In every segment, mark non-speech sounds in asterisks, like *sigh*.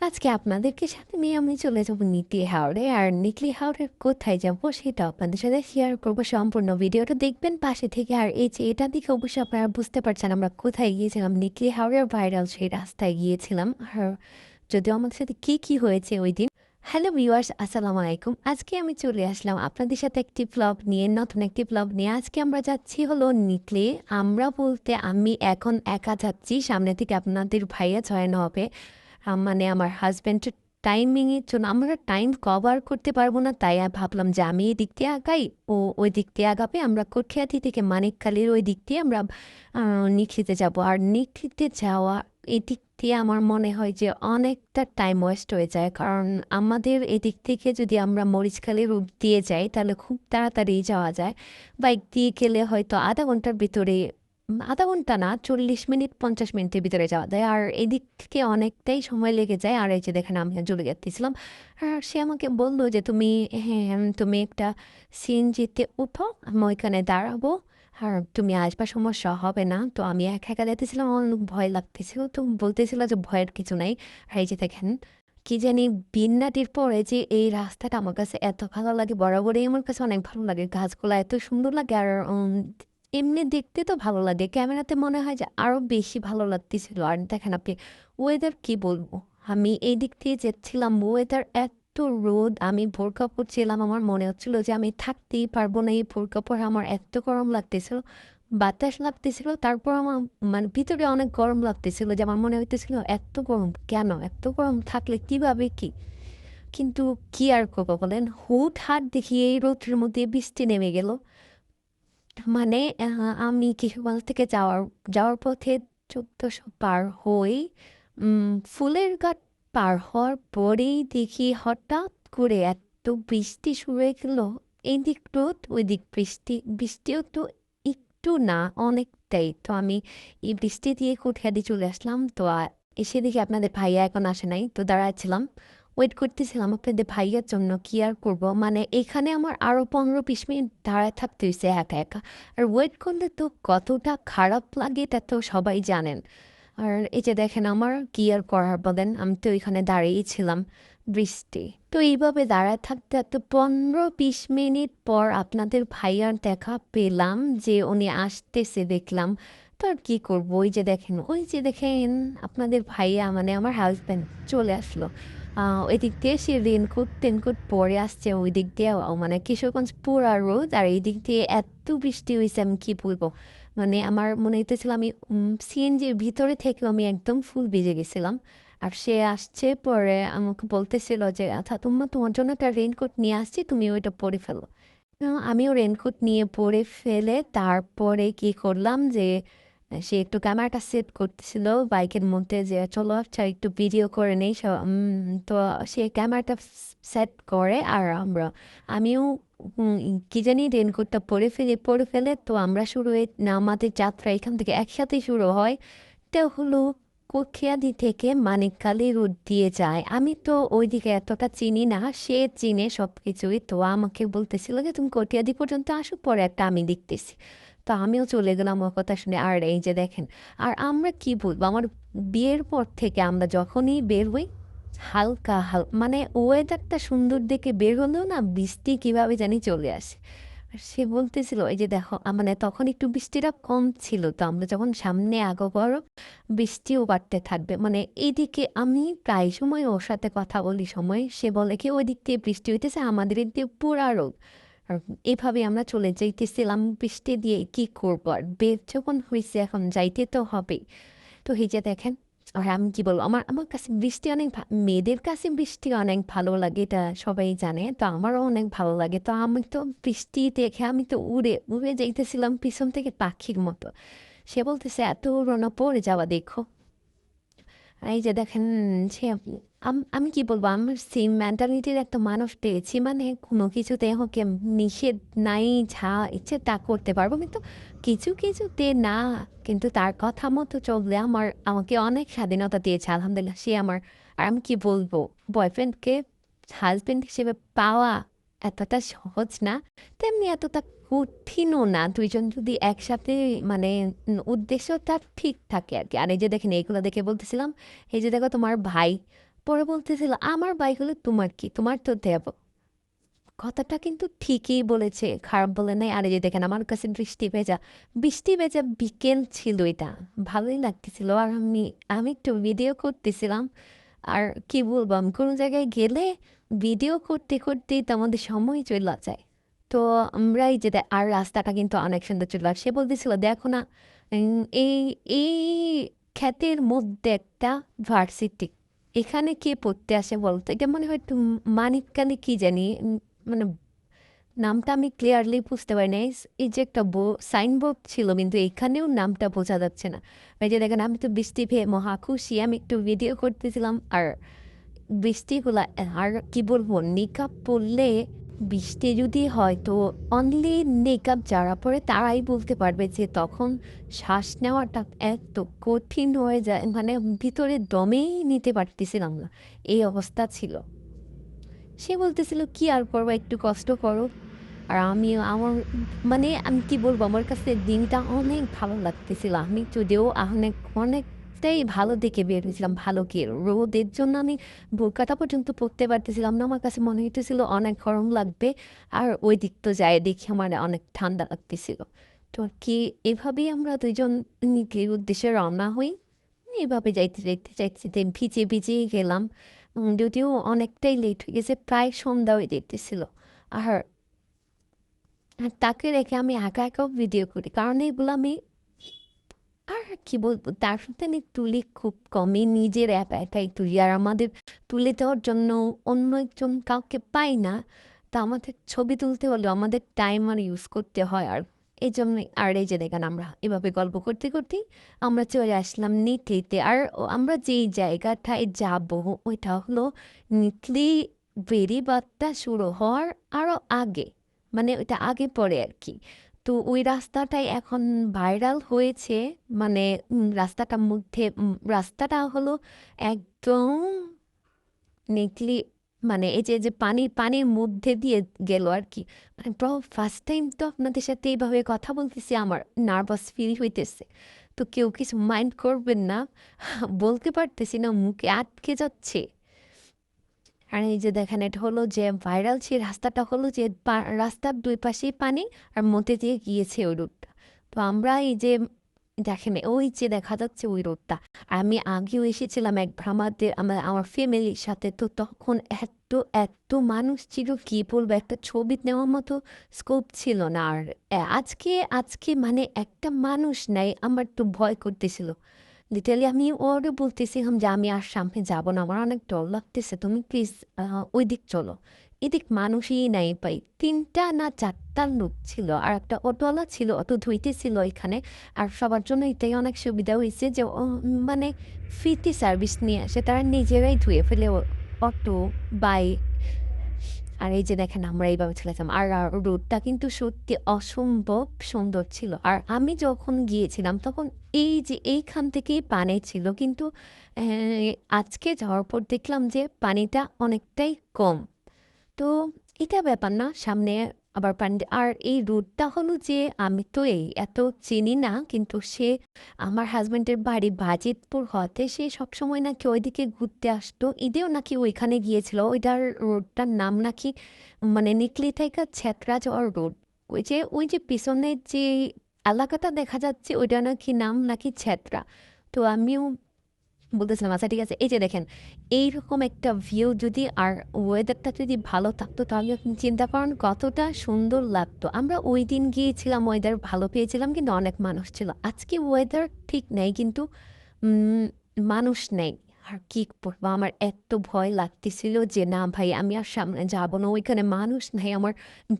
আজকে আপনাদেরকে সাথে নিয়ে আমি চলে যাব নিকলি হাওড়ে আর নিকলি হাওড়ে কোথায় যাব সেটা আপনাদের সাথে শেয়ার করব সম্পূর্ণ ভিডিওটা দেখবেন পাশে থেকে। আর এই যে এটা দেখে অবশ্যই আপনারা বুঝতে পারছেন আমরা কোথায় গিয়েছিলাম। নিকলি হাওড়ের ভাইরাল সেই রাস্তায় গিয়েছিলাম। আর যদিও আমাদের সাথে কী কী হয়েছে ওই দিন। হ্যালো ভিউয়ার্স আসসালামু আলাইকুম। আজকে আমি চলে আসলাম আপনাদের সাথে একটি ব্লগ নিয়ে, নতুন একটি ব্লগ নিয়ে। আজকে আমরা যাচ্ছি হলো নিকলে আমরা বলতে আমি এখন একা যাচ্ছি। সামনে থেকে আপনাদের ভাইয়া জয়েন হবে। মানে আমার হাজব্যান্ডের টাইমিংয়ের জন্য আমরা টাইম কভার করতে পারব না তাই ভাবলাম যে আমি এই দিক দিয়ে আগাই ও ওই দিক দিয়ে আগাবে আমরা কোটখিয়াতি থেকে মানিককালির ওই দিক দিয়ে আমরা আহ, নিকলিতে যাব। আর নিকলিতে যাওয়া এই দিক দিয়ে আমার মনে হয় যে অনেকটা টাইম ওয়েস্ট হয়ে যায় কারণ আমাদের এদিক থেকে যদি আমরা মরিচখালি রূপ দিয়ে যাই তাহলে খুব তাড়াতাড়ি যাওয়া যায়। বাইক দিয়ে গেলে হয়তো আধা ঘণ্টার ভিতরে আধা ঘণ্টা না, চল্লিশ মিনিট, পঞ্চাশ মিনিটের ভিতরে যাওয়া যায়। আর এদিক থেকে অনেকটাই সময় লেগে যায়। আর এই যে দেখেন, আমি চলে যাচ্ছিলাম আর সে আমাকে বলল যে, তুমি হ্যাঁ তুমি একটা সিএনজিতে উঠো, আমি ওইখানে দাঁড়াবো। আর তুমি আসবার সমস্যা হবে না। তো আমি একা একা যেতেছিলাম আমার অনেক ভয় লাগতেছিল। তো বলতেছিল যে, ভয়ের কিছু নাই। আর এই যে দেখেন, কি জানি বিন্নাটির পরে যে, এই রাস্তাটা আমার কাছে এত ভালো লাগে, বরাবরই আমার কাছে অনেক ভালো লাগে। গাছগুলো এত সুন্দর লাগে। আর এমনি দেখতে তো ভালো লাগে। ক্যামেরাতে মনে হয় যে আরও বেশি ভালো লাগতেছিল। আর দেখেন আপনি ওয়েদার কি বলব? আমি এই দিক দিয়ে যাচ্ছিলাম ওয়েদার এত রোদ, আমি ভোর কাপড় ছিলাম আমার মনে হচ্ছিল যে আমি থাকতেই পারব না, এই ভোর কাপড় আমার এত গরম লাগতেছিল, বাতাস লাগতেছিল, তারপর আমার মানে ভিতরে অনেক গরম লাগতেছিল যে আমার মনে হইতেছিল, এত গরম কেন? এত গরম থাকলে কীভাবে কি? কিন্তু কি আর করব বলেন? হুট হাট দেখি এই রোদের মধ্যে বৃষ্টি নেমে গেল। মানে আমি কিশোরগঞ্জ থেকে যাওয়ার যাওয়ার পথে চোদ্দশো পার হই ফুলের গাছ পার হওয়ার পরেই দেখি হঠাৎ করে এত বৃষ্টি শুরু হয়ে গেল। এই দিক রোদ ওই দিক বৃষ্টি, বৃষ্টিও তো একটু না, অনেকটাই। তো আমি এই বৃষ্টি দিয়ে কুঠিয়া দিয়ে চলে আসলাম। তো এসে দেখি আপনাদের ভাইয়া এখন আসে নাই। তো দাঁড়াচ্ছিলাম ওয়েট করতেছিলাম আপনাদের ভাইয়ার জন্য কি আর করব? মানে এখানে আমার আরও পনেরো, বিশ মিনিট দাঁড়ায় থাকতে হয়েছে একা একা। আর ওয়েট করলে তো কতটা খারাপ লাগে তা তো সবাই জানেন। আর এই যে দেখেন, আমার কি আর করার বলেন? আমি তো এখানে দাঁড়িয়েই ছিলাম বৃষ্টি। তো এইভাবে দাঁড়ায় থাকতে থাকতে পনেরো, বিশ মিনিট পর আপনাদের ভাইয়ার দেখা পেলাম যে উনি আসতেছে দেখলাম। তো আর কী করব? ওই যে দেখেন, ওই যে দেখেন, আপনাদের ভাইয়া মানে আমার হাজব্যান্ড চলে আসলো। আহ, ওই দিক দিয়ে সে রেনকোট টেনকোট পরে আসছে ওই দিক দিয়ে মানে কিশোরগঞ্জ পুরা রোদ আর এই দিক দিয়ে এত বৃষ্টি হয়েছে আমি কী বলব? মানে আমার মনে হইতেছিল আমি সিএনজির ভিতরে থেকে আমি একদম ফুল ভিজে গেছিলাম। আর সে আসছে পরে আমাকে বলতেছিল যে আচ্ছা তোমার তোমার জন্য একটা রেনকোট নিয়ে আসছি তুমি ওইটা পরে ফেলো। আমিও রেনকোট নিয়ে পরে ফেলে তারপরে কি করলাম যে সে একটু ক্যামেরাটা সেট করতেছিল বাইকের মধ্যে যে, চলো আচ্ছা একটু ভিডিও করে নেই। তো সে ক্যামেরাটা সেট করে আর আমরা, আমিও কি জানি রেনকোটটা পরে ফেলে পরে ফেলে তো আমরা শুরু হয়ে- আমাদের যাত্রা এখান থেকে একসাথে শুরু হয়। এটা হলো কোখিয়াদি থেকে মানিককালি রুট দিয়ে যায়। আমি তো ওইদিকে এতটা চিনি না, সে চিনে সব কিছুই তো আমাকে বলতেছিল যে, তুমি কটিয়াদি পর্যন্ত আসো, পরে একটা আমি দেখতেছি। তো আমিও চলে গেলাম ওর কথা শুনে। আর এই যে দেখেন, আর আমরা কি বলব? আমার বিয়ের পর থেকে আমরা যখনই বের হই, হালকা হাল মানে ওয়েদারটা সুন্দর দেখে বের হলেও না বৃষ্টি কীভাবে জানি চলে আসে। সে বলতেছিল, এই যে দেখো মানে তখন একটু বৃষ্টিটা কম ছিল তো, আমরা যখন সামনে আগো বড় বৃষ্টিও বাড়তে থাকবে। মানে এইদিকে আমি প্রায় সময় ওর সাথে কথা বলি, সময় সে বলে কি ওই দিক দিয়ে বৃষ্টি হইতেছে, আমাদের এদিক পুরা রোদ। আর এভাবে আমরা চলে যাইতেছিলাম, বৃষ্টি দিয়ে কি করব? আর বেদ যখন হয়েছে এখন যাইতে তো হবেই তো যে দেখেন, আর আমি কি বলব, আমার আমার কাছে বৃষ্টি অনেক মেয়েদের কাছে বৃষ্টি অনেক ভালো লাগে, এটা সবাই জানে। তো আমারও অনেক ভালো লাগে। তো আমি তো বৃষ্টি দেখে আমি তো উড়ে উড়ে যাইতেছিলাম পিছন থেকে পাখির মতো। সে বলতেছে, এত উড়োনা পড়ে যাওয়া, দেখো। এই যে দেখেন, সে আম- কি বলব? আমার সেম মেন্টালিটির একটা মানুষ পেয়েছি। মানে কোনো কিছুতে হোকে নিষেধ নাই, যা ইচ্ছে তা করতে পারব। কিন্তু কিছু কিছুতে না। কিন্তু তার কথা মতো চললে আমার, আমাকে অনেক স্বাধীনতা দিয়েছে, আলহামদুলিল্লাহ। সে আমার, আর আমি কি বলব? বয়ফ্রেন্ডকে হাজবেন্ড হিসেবে পাওয়া এতটা সহজ না। তেমনি এতটা কঠিনও না। দুইজন যদি একসাথে মানে উদ্দেশ্যটা ঠিক থাকে আর কি আর এই যে দেখেন, এইগুলো দেখে বলতেছিলাম, এই যে দেখো তোমার ভাই, পরে বলতেছিল, আমার বাইক হলে তোমার কি? তোমার তো দেব কথাটা কিন্তু ঠিকই বলেছে, খারাপ বলে নাই। আর এই যে দেখেন, আমার কাছে বৃষ্টি ভেজা বৃষ্টি ভেজা বিকেল ছিল এটা। ভালোই লাগতেছিল। আর আমি আমি একটু ভিডিও করতেছিলাম। আর কি বলব, আমি কোনো জায়গায় গেলে ভিডিও করতে, করতেই তো আমাদের সময় চলে যায়। তো আমরা এই যে আর রাস্তাটা কিন্তু অনেক সুন্দর ছিল। আর সে বলতেছিল, দেখো না এই এই ক্ষেতের মধ্যে একটা ভার্সিটি এখানে কে পড়তে আসে বলতো? এটা মনে হয় একটু মানিককালি কি জানি মানে নামটা আমি ক্লিয়ারলি বুঝতে পারি নাই। এই যে একটা বো সাইনবোর্ড ছিল, কিন্তু এখানেও নামটা বোঝা যাচ্ছে না। এই যে দেখেন, আমি তো বৃষ্টি পেয়ে মহা খুশি। আমি একটু ভিডিও করতেছিলাম, আর বৃষ্টিগুলা, আর কি বলব নিকাপ পরলে বৃষ্টি যদি হয়, তো অনলি মেকআপ যারা পরে তারাই বলতে পারবে যে তখন শ্বাস নেওয়াটা এত কঠিন হয়ে যায় মানে ভিতরে দমেই নিতে পারতেছিলাম না। এই অবস্থা ছিল। সে বলতেছিল, কি আর করব, একটু কষ্ট করো। আর আমি, আমার মানে আমি কি বলব, আমার কাছে দিনটা অনেক ভালো লাগতেছিল। আমি যদিও অনেক অনেকটাই ভালো দেখে বের হয়েছিলাম, ভালো কি? রোদের জন্য আমি বোরকাটা পর্যন্ত পড়তে পারতেছিলাম না। আমার কাছে মনে হইতেছিল অনেক গরম লাগবে, আর ওই দিক তো যায় দেখি আমার অনেক ঠান্ডা লাগতেছিল। তো কি, এভাবেই আমরা দুইজন নিকলির উদ্দেশ্যে রওনা হই। এভাবে যাইতে যাইতে যাইতে ভিজে, ভিজেই গেলাম। যদিও অনেকটাই লেট হয়ে গেছে, প্রায় সন্ধ্যা হয়ে যেতেছিল আর তাকে রেখে আমি একা একাও ভিডিও করি, কারণ এগুলো আমি আর কি বলব, তার সাথে আমি তুলি খুব কমই। নিজের একা একাই তুলি। আর আমাদের তুলে দেওয়ার জন্য অন্য একজন কাউকে পাই না, তা আমাদের ছবি তুলতে হলে আমাদের টাইমার ইউজ করতে হয়। আর এই জন্য আর এই যে দেখেন আমরা এভাবে গল্প করতে করতেই আমরা চলে আসলাম নিকলিতে আর আমরা যেই জায়গাটায় যাব, ওইটা হলো নিকলি বেরিবাদটা শুরু হওয়ার আরও আগে মানে ওইটা আগে পরে আর কি। তো ওই রাস্তাটাই এখন ভাইরাল হয়েছে। মানে রাস্তাটার মধ্যে রাস্তাটা হলো একদম নেকলি মানে এই যে যে পানি, পানির মধ্যে দিয়ে গেল আর কি। মানে ব্র ফার্স্ট টাইম তো আপনাদের সাথে এইভাবে কথা বলতেছি, আমার নার্ভাস ফিল হইতেছে। তো কেউ কিছু মাইন্ড করবেন না, বলতে পারতেছি না, মুখে আটকে যাচ্ছে। আর এই যে দেখেন, এটা হলো যে ভাইরাল সেই রাস্তাটা হলো যে রাস্তার দুই পাশেই পানি আর মধ্যে দিয়ে গিয়েছে ওই রোডটা। তো আমরা এই যে দেখেন, ওই যে দেখা যাচ্ছে ওই রোডটা। আমি আগেও এসেছিলাম একবার আমাদের আমার আমার ফ্যামিলির সাথে। তো তখন এত এত মানুষ ছিল, কি বলব, একটা ছবি নেওয়ার মতো স্কোপ ছিল না। আর আজকে আজকে মানে একটা মানুষ নাই, আমার তো ভয় করতেছিল। লিটারালি আমি ওরও বলতেছিলাম যে, আমি আর সামনে যাব না। আমার অনেক ডর লাগতেছে। তুমি প্লিজ ওই দিক চলো। এদিক মানুষই নাই পাই তিনটা না চারটা লোক ছিল আর একটা অটোওয়ালা ছিল অটো ধুইতেছিল এখানে। আর সবার জন্য এটাই অনেক সুবিধা হয়েছে যে মানে ফ্রিতে সার্ভিস নিয়ে আসে। তারা নিজেরাই ধুয়ে ফেলে অটো বাইক আর এই যে দেখেন আমরা এইভাবে চলেছিলাম আর রোডটা কিন্তু সত্যি অসম্ভব সুন্দর ছিল। আর আমি যখন গিয়েছিলাম তখন এই যে এইখান থেকেই পানি ছিল। কিন্তু আজকে যাওয়ার পর দেখলাম যে পানিটা অনেকটাই কম। তো এটা ব্যাপার না, সামনে আবার পানি আর এই রোডটা হলো যে আমি তো এই এত চিনি না, কিন্তু সে আমার হাজব্যান্ডের বাড়ি বাজিতপুর হতে সে সবসময় নাকি ওইদিকে ঘুরতে আসতো। ঈদেও নাকি ওইখানে গিয়েছিল। ওইটার রোডটার নাম নাকি মানে নিকলি থেকে ছেত্রা যাওয়ার রোড ওই যে ওই যে পিছনের যে এলাকাটা দেখা যাচ্ছে, ওইটা নাকি নাম নাকি ছেত্রা। তো আমিও বলতেছিলাম আচ্ছা ঠিক আছে, এই যে দেখেন, এইরকম একটা ভিউ যদি আর ওয়েদারটা যদি ভালো থাকতো, তাহলে আপনি চিন্তা করেন কতটা সুন্দর লাগতো। আমরা ওই দিন গিয়েছিলাম ওয়েদার ভালো পেয়েছিলাম, কিন্তু অনেক মানুষ ছিল। আজকে ওয়েদার ঠিক নেই, কিন্তু মানুষ নেই। আর কি করব? আমার এত ভয় লাগতেছিল যে, না ভাই, আমি আর সামনে যাব না। ওইখানে মানুষ নেই, আমার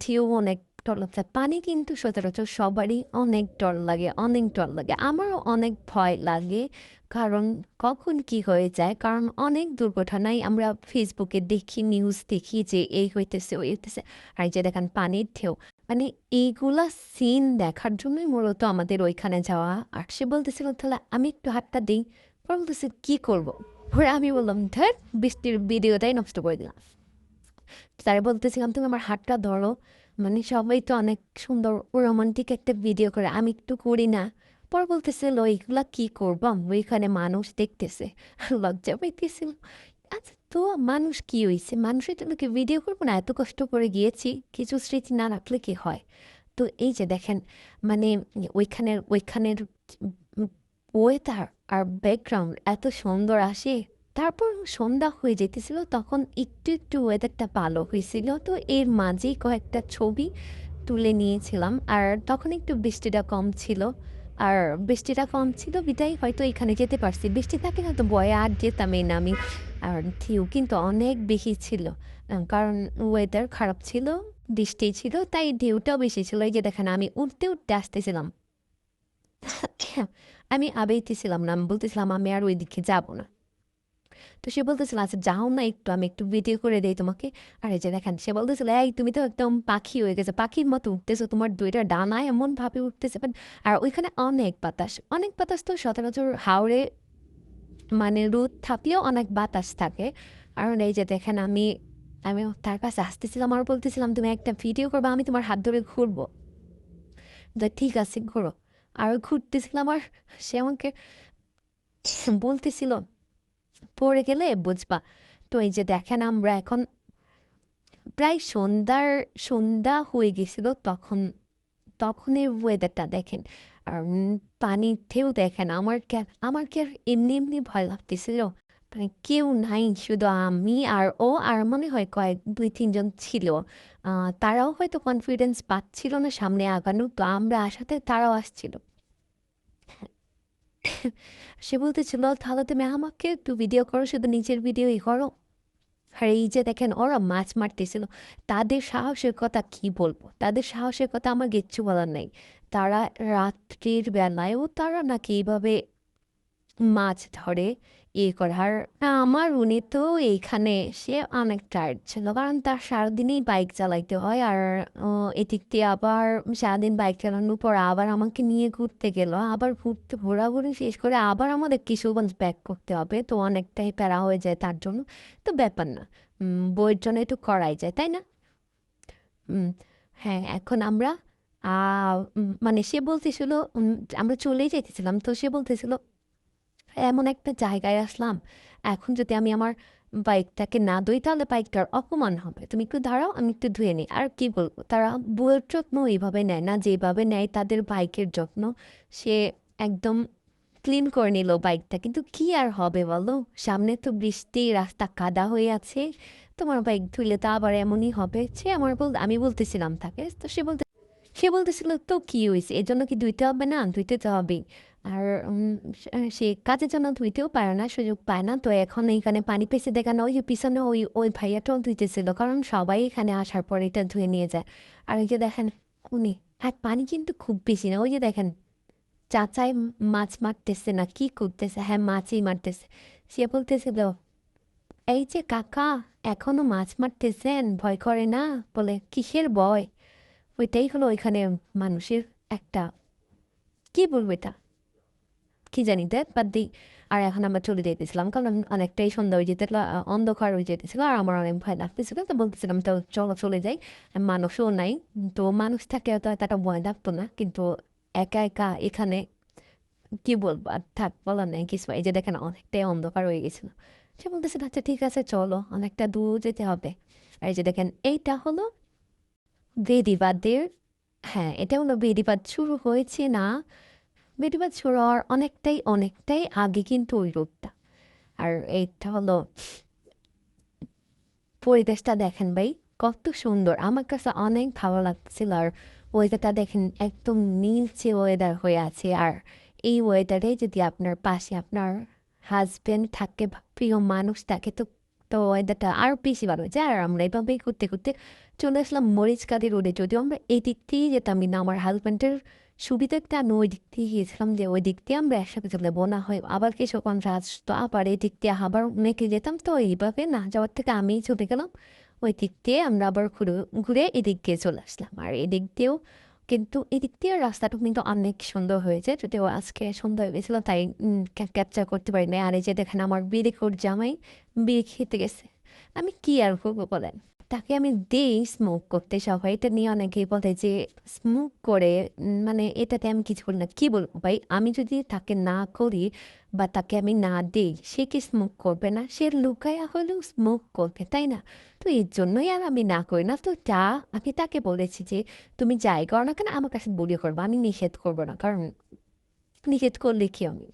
ঢেউ অনেক লাগছে। পানি কিন্তু সচরাচর সবারই অনেক ডর লাগে, অনেক ডর লাগে। আমারও অনেক ভয় লাগে, কারণ কখন কি হয়ে যায়, কারণ অনেক দুর্ঘটনাই আমরা ফেসবুকে দেখি নিউজ দেখি যে এই হইতেছে, ওই হইতেছে। আর যে দেখেন পানির ঢেউ মানে এইগুলা সিন দেখার জন্যই মূলত আমাদের ওইখানে যাওয়া। আর সে বলতেছিল, তাহলে আমি একটু হাতটা দিই। বলতেছে, কি করব? পরে আমি বললাম, ধর বৃষ্টির ভিডিওটাই নষ্ট করে দিলাম। তারা বলতেছিলাম, তুমি আমার হাতটা ধরো। মানে সবাই তো অনেক সুন্দর রোমান্টিক একটা ভিডিও করে আমি একটু করি না পর বলতেছিল এইগুলা কি করব ওইখানে মানুষ দেখতেছে *laughs* লজ্জা পাইতেছিল আচ্ছা তো মানুষ কি হয়েছে মানুষের জন্য কি ভিডিও করব না? এত কষ্ট করে গিয়েছি, কিছু স্মৃতি না রাখলে কি হয়? তো এই যে দেখেন মানে ওইখানের ওইখানের ওয়েদার আর ব্যাকগ্রাউন্ড এত সুন্দর আসে। তারপর সন্ধ্যা হয়ে যেতেছিল তখন একটু, একটু ওয়েদারটা ভালো হইছিল। তো এর মাঝেই কয়েকটা ছবি তুলে নিয়েছিলাম। আর তখন একটু বৃষ্টিটা কম ছিল। আর বৃষ্টিটা কম ছিল বিধায় হয়তো এখানে যেতে পারছি। বৃষ্টি থাকলে হয়তো বয়ে আর যেতামই না আমি। আর ঢেউ কিন্তু অনেক বেশি ছিল। কারণ ওয়েদার খারাপ ছিল, বৃষ্টি ছিল তাই ঢেউটাও বেশি ছিল। এই যে দেখেন আমি উঠতে, উঠতে আসতেছিলাম। *coughs* আমি আবেইতেছিলাম না। আমি বলতেছিলাম আমি আর ওইদিকে যাব না। তো সে বলতেছিল, "আচ্ছা যাও না একটু, আমি একটু ভিডিও করে দেই তোমাকে।" আর এই যে দেখেন সে বলতেছিল, "এই তুমি তো একদম পাখি হয়ে গেছো। পাখির মতো উঠতেছো। তোমার ২ টা ডানা এমনভাবে উঠতেছে।" বাট আর ওইখানে অনেক বাতাস। অনেক বাতাস তো সচরাচর হাওড়ে মানে রোদ থাকলেও অনেক বাতাস থাকে। আর এই যে দেখেন আমি আমি তার কাছে আসতেছিলাম আর বলতেছিলাম, "তুমি একটা ভিডিও করবা, আমি তোমার হাত ধরে ঘুরবো।" ঠিক আছে ঘোরো। আর ঘুরতেছিলাম আর সে আমাকে বলতেছিল, "পড়ে গেলে বুঝবা।" তো এই যে দেখেন আমরা এখন প্রায় সন্ধ্যার সন্ধ্যা হয়ে গেছিল তখন তখনের ওয়েদারটা দেখেন। আর ঢেউ দেখেন আমার কে আমার কি আর এমনি, এমনি ভয় লাগতেছিল? মানে কেউ নাই শুধু আমি আর ও আর মনে হয় কয়েক দুই তিনজন ছিল। তারাও হয়তো কনফিডেন্স পাচ্ছিল না সামনে আগানো তো আমরা আসাতে তারাও আসছিল। *laughs* সে বলতেছিল, "তাহলে তুমি আমাকে একটু ভিডিও করো, শুধু নিজের ভিডিওই করো।" আর এই যে দেখেন ওরা মাছ মারতেছিল। তাদের সাহসের কথা কি বলব? তাদের সাহসের কথা আমার কিচ্ছু বলার নেই তারা রাত্রির বেলায়ও তারা নাকি এইভাবে মাছ ধরে, ইয়ে করে। আর আমার উনি তো এইখানে সে অনেক টায়ার্ড ছিল। কারণ তার সারাদিনই বাইক চালাইতে হয়। আর এদিক দিয়ে আবার সারাদিন বাইক চালানোর পর আবার আমাকে নিয়ে ঘুরতে গেল। আবার ঘুরতে ঘোরাঘুরি শেষ করে আবার আমাদের কিশোরগঞ্জ ব্যাক করতে হবে। তো অনেকটাই প্যারা হয়ে যায় তার জন্য। তো ব্যাপার না। বইয়ের জন্য একটু করাই যায়, তাই না? হ্যাঁ, এখন আমরা মানে সে বলতেছিল আমরা চলেই যাইতেছিলাম। তো সে বলতেছিল, "এমন একটা জায়গায় আসলাম। এখন যদি আমি আমার বাইকটাকে না ধুই তাহলে বাইকটার অপমান হবে। তুমি একটু দাঁড়াও, আমি একটু ধুয়ে নিই।" আর কি বলব? তারা বউয়ের যত্ন এইভাবে নেয় না যেভাবে নেয় তাদের বাইকের যত্ন। সে একদম ক্লিন করে নিল বাইকটা। কিন্তু কি আর হবে বলো? সামনে তো বৃষ্টি, রাস্তা কাদা হয়ে আছে। তোমার বাইক ধুইলে তো আবার এমনই হবে। সে আমার বল আমি বলতেছিলাম তাকে। তো সে বলতে সে বলতেছিল, "তো কি হইছে? এজন্য কি ধুইতে হবে না? ধুইতে তো হবেই।" আর সে কাজের জন্য ধুইতেও পারে না, সুযোগ পায় না। তো এখন এইখানে পানি পেয়েছে দেখে না ওই যে পিছনে ওই ওই ভাইয়াটাও ধুইতেছিল। কারণ সবাই এখানে আসার পর এটা ধুয়ে নিয়ে যায়। আর ওই যে দেখেন উনি আর পানি কিন্তু খুব বেশি না। ওই যে দেখেন চাচাই মাছ মারতেছে না কি করতেছে? হ্যাঁ, মাছই মারতেছে। সে বলতেছিল, "এই যে কাকা এখনও মাছ মারতেছেন, ভয় করে না?" বলে, "কিসের ভয়?" ওইটাই হলো ওইখানে মানুষের একটা কি বলব এটা? কি জানি ধ্যাৎ বাদ দেই। আর এখন আমরা চলে যাইতেছিলাম। কারণ অনেকটাই সন্ধ্যা হয়ে যেতে অন্ধকার হয়ে যেতেছিল আর আমার অনেক ভয় লাগতেছিল। তো বলতেছিলাম, "তো চলো চলে যাই।" মানুষও নাই। তো মানুষ থাকলে হয়তো এতটা ভয় লাগতো না। কিন্তু একা, একা এখানে কি বলব? আর থাক বলার নেই কিছু। এই যে দেখেন অনেকটাই অন্ধকার হয়ে গেছিল। সে বলতেছিল, "আচ্ছা ঠিক আছে চলো, অনেকটা দূর যেতে হবে।" আর এই যে দেখেন এইটা হলো বেদিবাদের হ্যাঁ, এটা হলো বেদিবাদ শুরু হয়েছে না, শুরু হওয়ার অনেকটাই, অনেকটাই আগে কিন্তু ওই রোডটা। আর এইটা হলো পরিবেশটা দেখেন ভাই কত সুন্দর। আমার কাছে অনেক ভালো লাগছিল। আর ওয়েদারটা দেখেন একদম নীলচে ওয়েদার হয়ে আছে। আর এই ওয়েদারে যদি আপনার পাশে আপনার হাজব্যান্ড থাকে প্রিয় মানুষ থাকে তো তো ওয়েদারটা আরও বেশি ভালো যায়। আর আমরা এভাবেই ঘুরতে, ঘুরতে চলে আসলাম মরিচকাঁদি রোডে। যদিও আমরা এই দিক দিয়েই যেতাম কিন্তু আমার হাসব্যান্ডের সুবিধার্থে আমি ওই দিক দিয়ে গিয়েছিলাম যে ওই দিক দিয়ে আমরা একসাথে চলে যাব। না হয় আবার কিছুক্ষণ আসতো আবার এদিক দিয়ে আবার অনেকে যেতাম। তো এইভাবে না যাওয়ার থেকে আমিই চলে গেলাম। ওই দিক দিয়ে আমরা আবার ঘুরে ঘুরে এদিক দিয়ে চলে আসলাম। আর এদিক দিয়েও কিন্তু এদিক দিয়ে রাস্তাটা কিন্তু অনেক সুন্দর হয়েছে। যদিও আজকে সন্ধ্যা হয়ে গেছিল তাই ক্যাপচার করতে পারি না আর এই যে দেখেন আমার বিড়িখোর জামাই বিড়ি খেতে গেছে। আমি কি আর করব বলেন? তাকে আমি দিই স্মোক করতে সবাই। এটা নিয়ে অনেকেই বলে যে স্মোক করে মানে এটাতে আমি কিছু করি না। কী বলব ভাই? আমি যদি তাকে না করি বা তাকে আমি না দিই, সে কি স্মোক করবে না? সে লুকায়া হলেও স্মোক করবে, তাই না? তো এর জন্যই আর আমি না করি না। তো যা আমি তাকে বলেছি যে, তুমি যাই করো না কেন, আমার কাছে বলিয়ে করব, আমি নিষেধ করব না। কারণ নিষেধ করলে কি আমি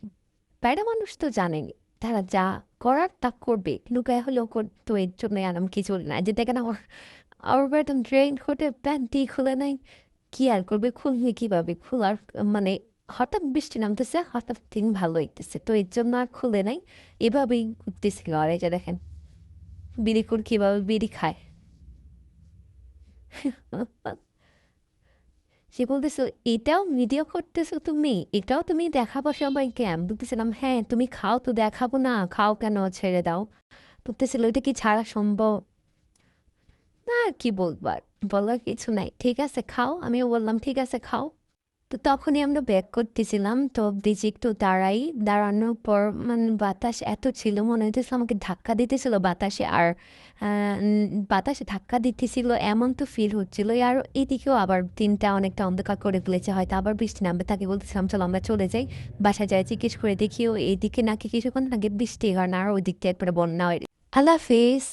বাইরে মানুষ তো জানেনি তারা যা করার তা করবে লুকায় হলেও কর- তো এর জন্য আর কিছু না যে দেখেন আমার আমার একদম ড্রেন হতে প্যান্টি খুলে নাই কি আর করবে খুলবে কীভাবে খোলার মানে হঠাৎ বৃষ্টি নামতেছে হঠাৎ দিন ভালো হইতেছে তো এর জন্য আর খুলে নাই এভাবেই ঘুরতেছিল আর এই যে দেখেন বিড়ি করে কীভাবে বিড়ি খায় সে বলতেছো, এটাও ভিডিও করতেছো তুমি? এটাও তুমি দেখাবো সবাইকে? আমি বলতেছিলাম হ্যাঁ তুমি খাও তো, দেখাবো না, খাও কেন, ছেড়ে দাও। বলতেছিল, এটা কি ছাড়া সম্ভব? না আর কি বলবার, বলার কিছু নাই। ঠিক আছে, খাও। আমিও বললাম, ঠিক আছে, খাও। তো তখনই আমরা ব্যাক করতেছিলাম। তো দিজি একটু দাঁড়াই। দাঁড়ানোর পর মানে বাতাস এত ছিল, মনে হইতেছিল আমাকে ধাক্কা দিতেছিল বাতাসে। আর বাতাসে ধাক্কা দিতেছিল, এমন তো ফিল হচ্ছিল। আর এদিকেও আবার দিনটা অনেকটা অন্ধকার করে ফেলেছে, হয়তো আবার বৃষ্টি নামবে। তাকে বলতেছিলাম, চলো আমরা চলে যাই, বাসায় যাই, জিজ্ঞেস করে দেখিও এদিকে নাকি কিছুক্ষণ আগে বৃষ্টি হয় না, আর ওই দিকটা একবারে বন্যা হয়। আল্লাহ হাফিজ।